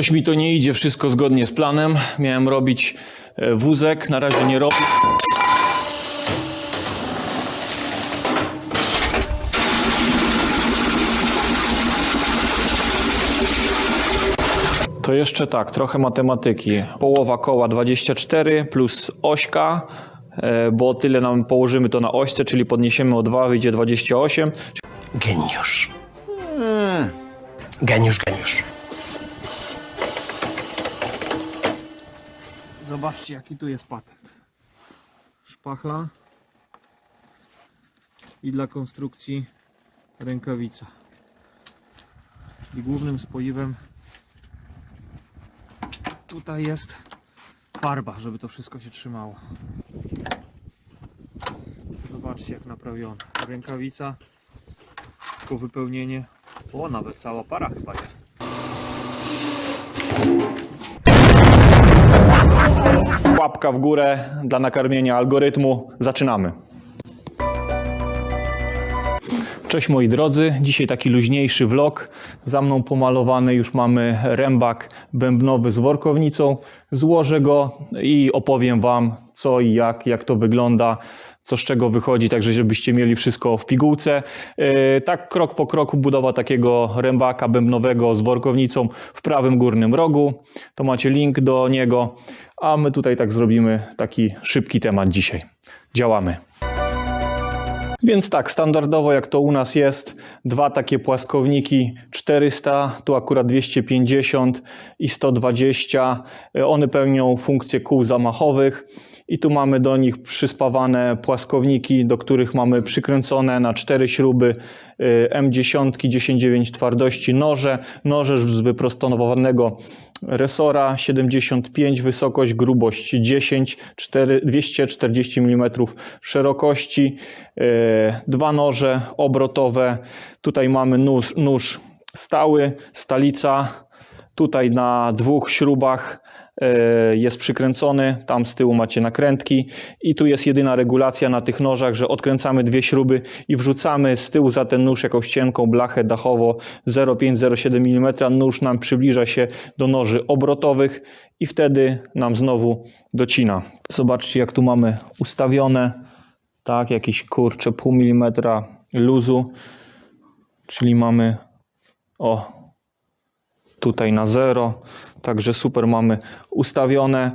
Coś mi to nie idzie wszystko zgodnie z planem. Miałem robić e, wózek, na razie nie robię. To jeszcze tak, trochę matematyki. Połowa koła 24 plus ośka, e, bo tyle nam położymy to na ośce, czyli podniesiemy o 2, wyjdzie 28. Geniusz. Mm. Geniusz, geniusz. Zobaczcie, jaki tu jest patent. Szpachla i dla konstrukcji rękawica. Czyli głównym spoiwem tutaj jest farba, żeby to wszystko się trzymało. Zobaczcie, jak naprawione. Rękawica, po wypełnienie. O, nawet cała para chyba jest. Łapka w górę dla nakarmienia algorytmu. Zaczynamy. Cześć moi drodzy, dzisiaj taki luźniejszy vlog. Za mną pomalowany już mamy rębak bębnowy z workownicą. Złożę go i opowiem Wam co i jak, jak to wygląda, co z czego wychodzi, także żebyście mieli wszystko w pigułce. Yy, tak krok po kroku budowa takiego rębaka bębnowego z workownicą w prawym górnym rogu. To macie link do niego, a my tutaj tak zrobimy taki szybki temat dzisiaj. Działamy. Więc tak, standardowo jak to u nas jest, dwa takie płaskowniki 400, tu akurat 250 i 120. One pełnią funkcję kół zamachowych i tu mamy do nich przyspawane płaskowniki, do których mamy przykręcone na cztery śruby y, M10, 10,9 twardości noże, noże z wyprostowanego resora 75 wysokość, grubość 10, 4, 240 mm szerokości, e, dwa noże obrotowe. Tutaj mamy nóż, nóż stały, stalica. Tutaj na dwóch śrubach jest przykręcony, tam z tyłu macie nakrętki i tu jest jedyna regulacja na tych nożach, że odkręcamy dwie śruby i wrzucamy z tyłu za ten nóż jakąś cienką blachę dachowo 0,5-0,7 mm. Nóż nam przybliża się do noży obrotowych i wtedy nam znowu docina. Zobaczcie jak tu mamy ustawione, tak, jakieś kurcze pół milimetra luzu, czyli mamy o tutaj na zero, także super mamy ustawione.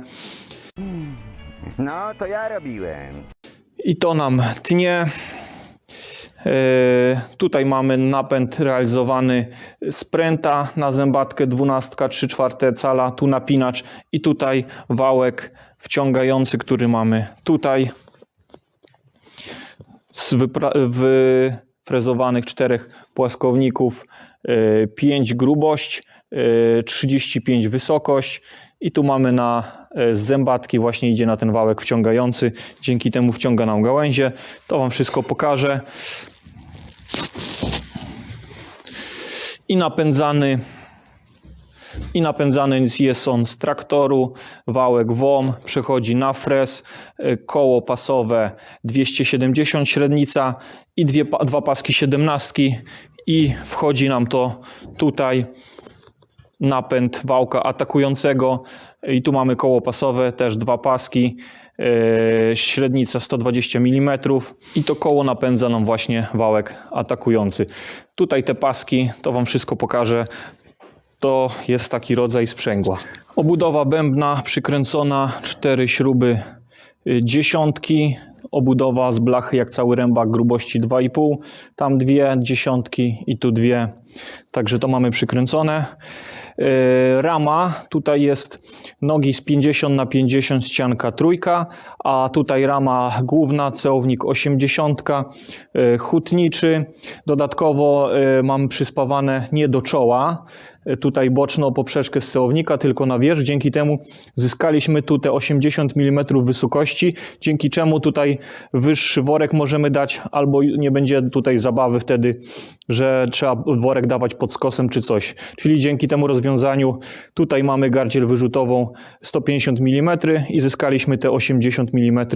No, to ja robiłem. I to nam tnie. E, Tutaj mamy napęd realizowany z pręta na zębatkę 12 3 czwarte cala, tu napinacz i tutaj wałek wciągający, który mamy tutaj z wyfrezowanych czterech płaskowników 5 grubość, e, 35 wysokość i tu mamy na e, zębatki właśnie idzie na ten wałek wciągający, dzięki temu wciąga nam gałęzie. To Wam wszystko pokażę. I napędzany i napędzany jest on z traktoru, wałek WOM, przechodzi na fres, y, koło pasowe 270 średnica i dwie, dwa paski 17 i wchodzi nam to tutaj napęd wałka atakującego. I tu mamy koło pasowe, też dwa paski, yy, średnica 120 mm i to koło napędza nam właśnie wałek atakujący. Tutaj te paski, to Wam wszystko pokażę, to jest taki rodzaj sprzęgła. Obudowa bębna przykręcona, cztery śruby y, dziesiątki, obudowa z blachy jak cały rębak grubości 2,5, tam dwie dziesiątki i tu dwie, także to mamy przykręcone. Yy, Rama, tutaj jest nogi z 50 na 50 ścianka trójka, a tutaj rama główna, ceownik 80, yy, hutniczy. Dodatkowo mam przyspawane nie do czoła, tutaj boczną poprzeczkę z ceownika, tylko na wierzch. Dzięki temu zyskaliśmy tu te 80 mm wysokości, dzięki czemu tutaj wyższy worek możemy dać, albo nie będzie tutaj zabawy wtedy, że trzeba worek dawać pod skosem czy coś. Czyli dzięki temu rozwiązaniu tutaj mamy gardziel wyrzutową 150 mm i zyskaliśmy te 80 mm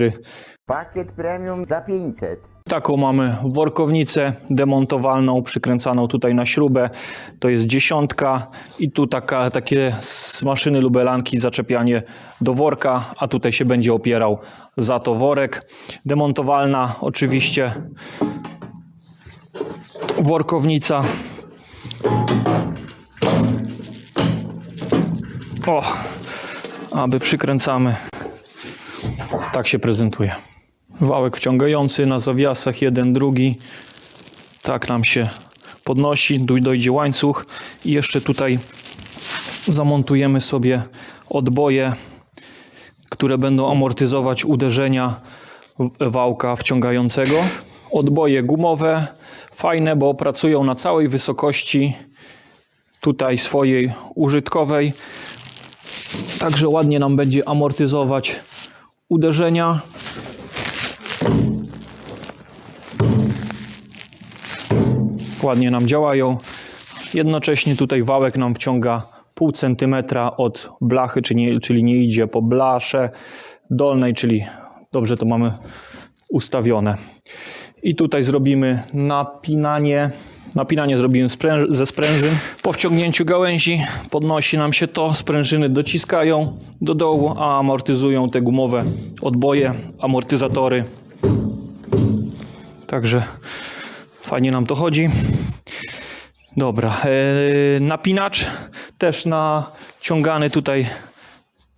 Pakiet premium za 500. Taką mamy workownicę demontowalną, przykręcaną tutaj na śrubę. To jest dziesiątka i tu taka, takie z maszyny lubelanki zaczepianie do worka, a tutaj się będzie opierał za to worek. Demontowalna oczywiście workownica. O, aby przykręcamy. Tak się prezentuje. Wałek wciągający na zawiasach, jeden, drugi. Tak nam się podnosi, doj- dojdzie łańcuch i jeszcze tutaj zamontujemy sobie odboje, które będą amortyzować uderzenia wałka wciągającego. Odboje gumowe, fajne, bo pracują na całej wysokości tutaj swojej użytkowej. Także ładnie nam będzie amortyzować uderzenia. Ładnie nam działają. Jednocześnie tutaj wałek nam wciąga pół centymetra od blachy, czyli nie, czyli nie idzie po blasze dolnej, czyli dobrze to mamy ustawione. I tutaj zrobimy napinanie. Napinanie zrobimy spręż- ze sprężyn. Po wciągnięciu gałęzi podnosi nam się to, sprężyny dociskają do dołu, a amortyzują te gumowe odboje, amortyzatory. Także Fajnie nam to chodzi. Dobra, e, napinacz też naciągany tutaj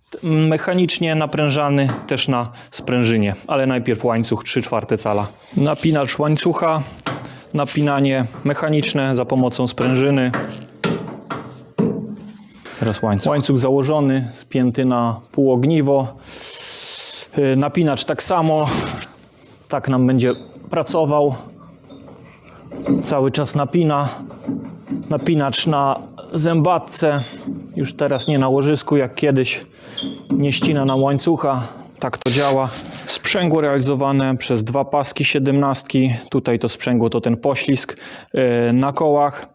t- mechanicznie naprężany też na sprężynie, ale najpierw łańcuch 3 czwarte cala. Napinacz łańcucha, napinanie mechaniczne za pomocą sprężyny. Teraz łańcuch. Łańcuch założony, spięty na półogniwo. E, Napinacz tak samo, tak nam będzie pracował cały czas napina. Napinacz na zębatce, już teraz nie na łożysku jak kiedyś, nie ścina na łańcucha. Tak to działa. Sprzęgło realizowane przez dwa paski siedemnastki. Tutaj to sprzęgło to ten poślizg e, na kołach.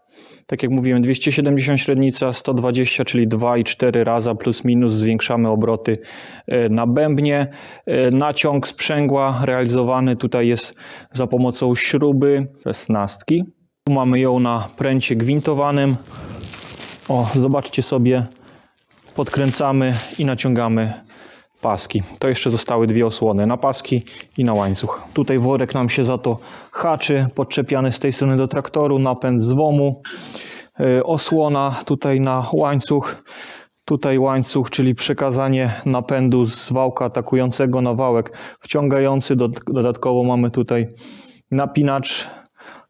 Tak jak mówiłem, 270 średnica, 120, czyli 2,4 raza plus minus zwiększamy obroty e, na bębnie. E, Naciąg sprzęgła realizowany tutaj jest za pomocą śruby szesnastki. Tu mamy ją na pręcie gwintowanym. O, zobaczcie sobie, podkręcamy i naciągamy paski. To jeszcze zostały dwie osłony, na paski i na łańcuch. Tutaj worek nam się za to haczy, podczepiany z tej strony do traktoru, napęd z WOMu, Yy, osłona tutaj na łańcuch, tutaj łańcuch, czyli przekazanie napędu z wałka atakującego na wałek wciągający. Dod- Dodatkowo mamy tutaj napinacz,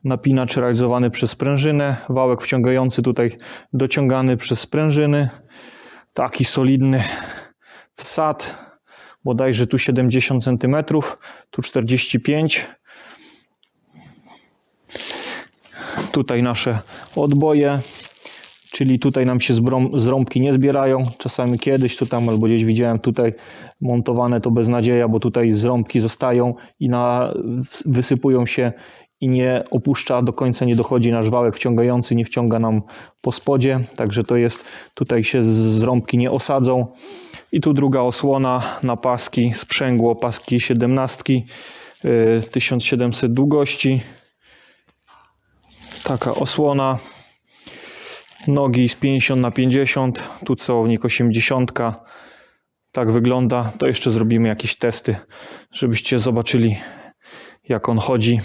napinacz realizowany przez sprężynę, wałek wciągający tutaj dociągany przez sprężyny. Taki solidny wsad, bodajże tu 70 cm, tu 45 Tutaj nasze odboje, czyli tutaj nam się z, brom, z rąbki nie zbierają. Czasami kiedyś tu tam albo gdzieś widziałem tutaj montowane to beznadzieja, bo tutaj z rąbki zostają i na, wysypują się i nie opuszcza do końca, nie dochodzi nasz wałek wciągający, nie wciąga nam po spodzie, także to jest, tutaj się z, z rąbki nie osadzą. I tu druga osłona na paski, sprzęgło, paski 17, yy, 1700 długości. Taka osłona, nogi z 50 na 50, tu celownik 80. Tak wygląda. To jeszcze zrobimy jakieś testy, żebyście zobaczyli jak on chodzi.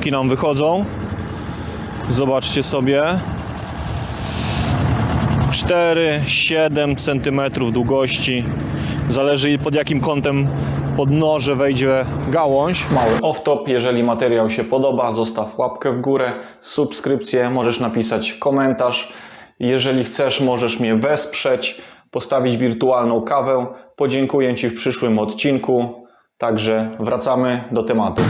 Zrąbki nam wychodzą. Zobaczcie sobie. 4-7 cm długości. Zależy pod jakim kątem pod noże wejdzie gałąź. Mały off-top. Jeżeli materiał się podoba, zostaw łapkę w górę, subskrypcję, możesz napisać komentarz. Jeżeli chcesz, możesz mnie wesprzeć, postawić wirtualną kawę. Podziękuję Ci w przyszłym odcinku. Także wracamy do tematu.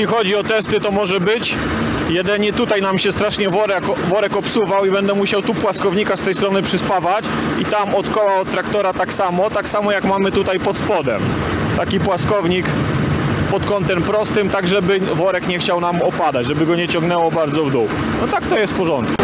Jeśli chodzi o testy, to może być. Jedynie tutaj nam się strasznie worek, worek obsuwał i będę musiał tu płaskownika z tej strony przyspawać i tam od koła od traktora tak samo, tak samo jak mamy tutaj pod spodem. Taki płaskownik pod kątem prostym, tak żeby worek nie chciał nam opadać, żeby go nie ciągnęło bardzo w dół. No tak to jest w porządku.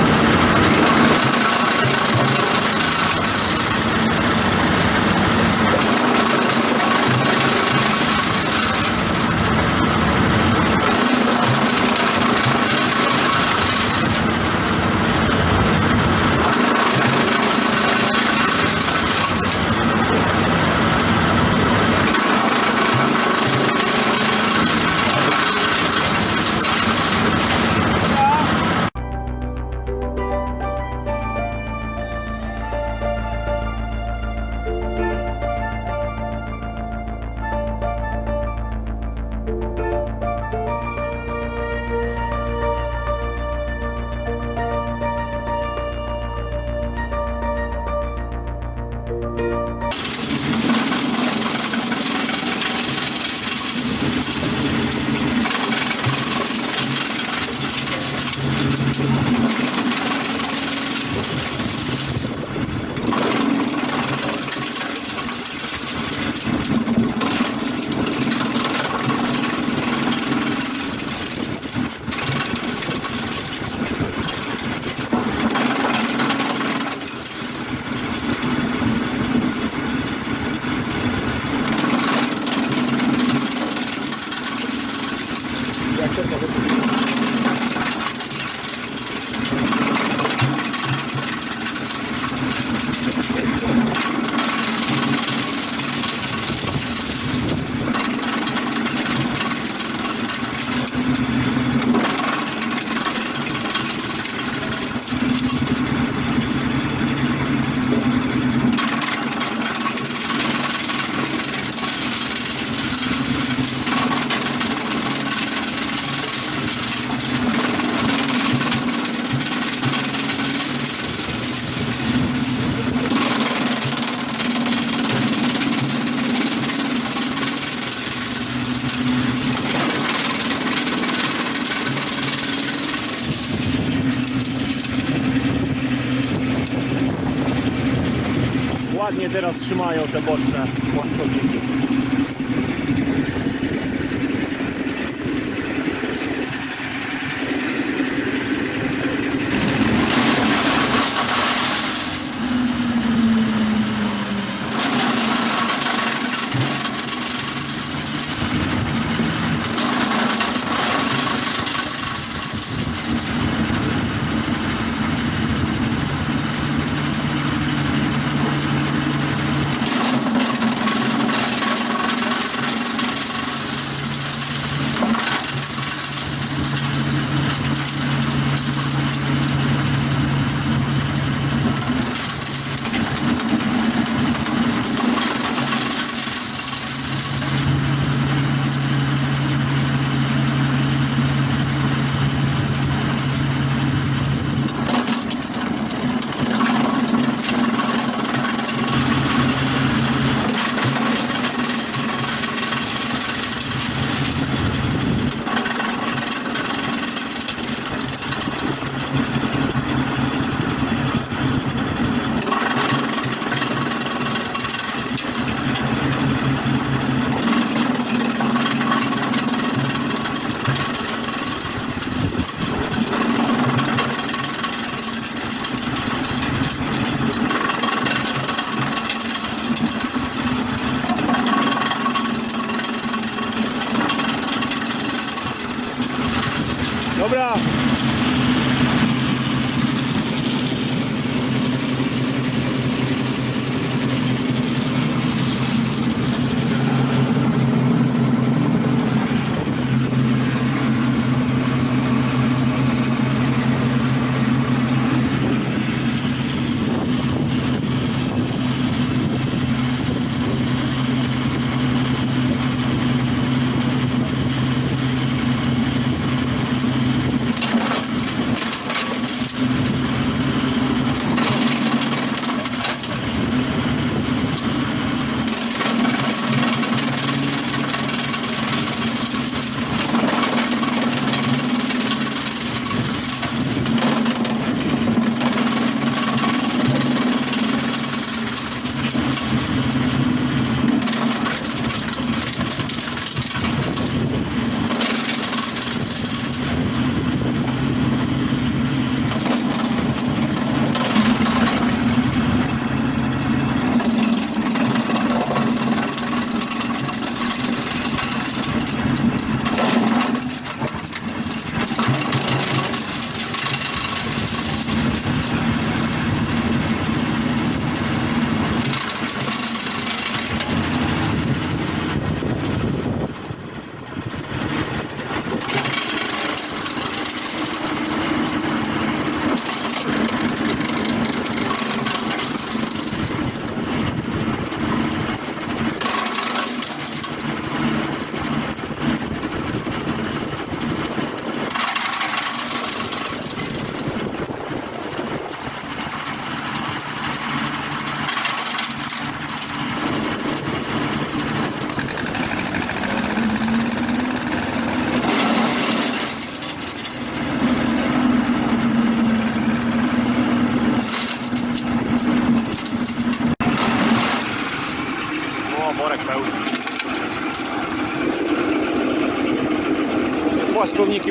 Trzymają te boczne płaskowniki.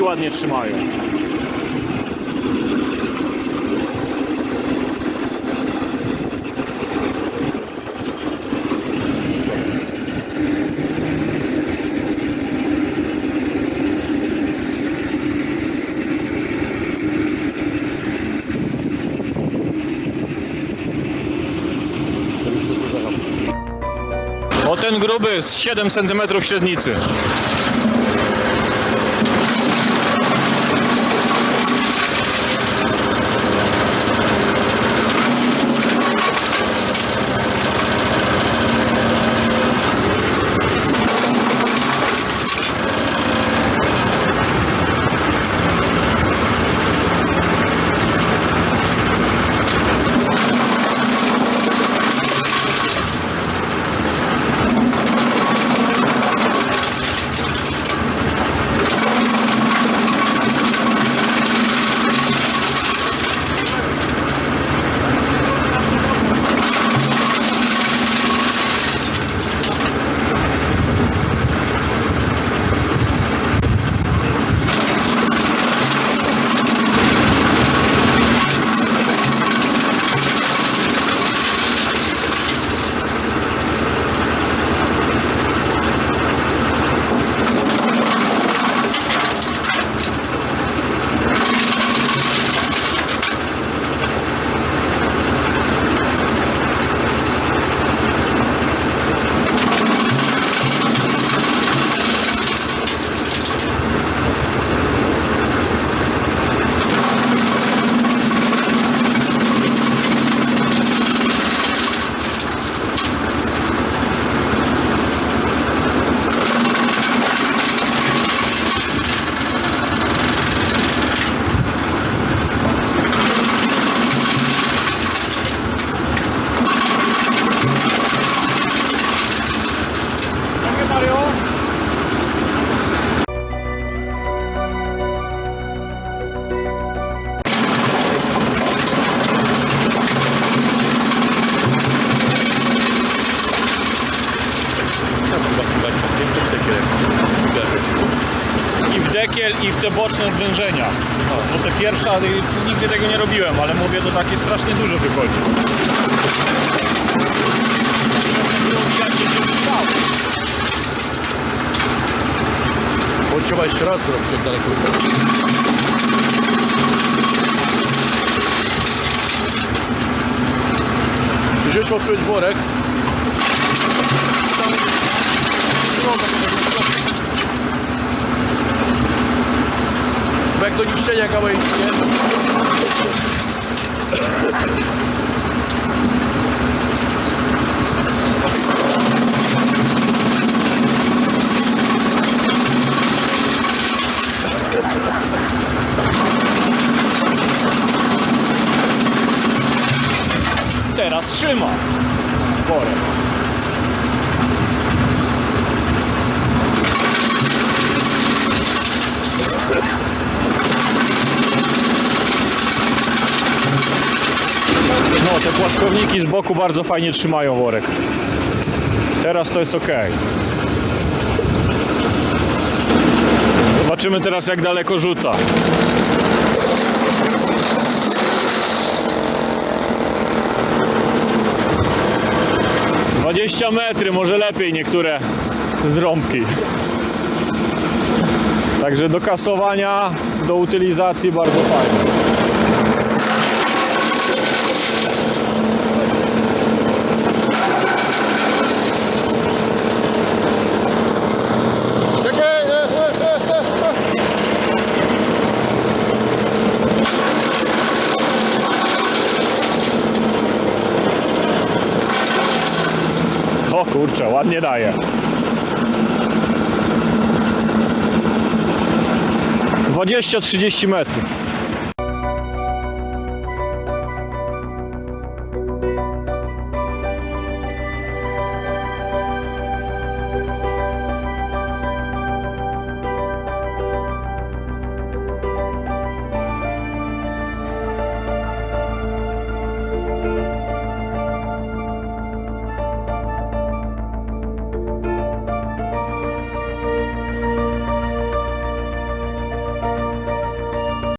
Ładnie trzymają. O ten gruby z 7 cm średnicy. I w te boczne zwężenia. No, bo te pierwsza, nigdy tego nie robiłem, ale mówię, to takie strasznie dużo wychodzi. Bo trzeba jeszcze raz zrobić od daleko. Wziąć odpiąć worek. Bo jak do niszczenia gałęzi, nie? Teraz trzyma worek. Płaskowniki z boku bardzo fajnie trzymają worek. Teraz to jest ok. Zobaczymy teraz jak daleko rzuca. Dwadzieścia metry, może lepiej niektóre zrąbki. Także do kasowania, do utylizacji bardzo fajne. O kurczę, ładnie daje. Dwadzieścia, trzydzieści metrów.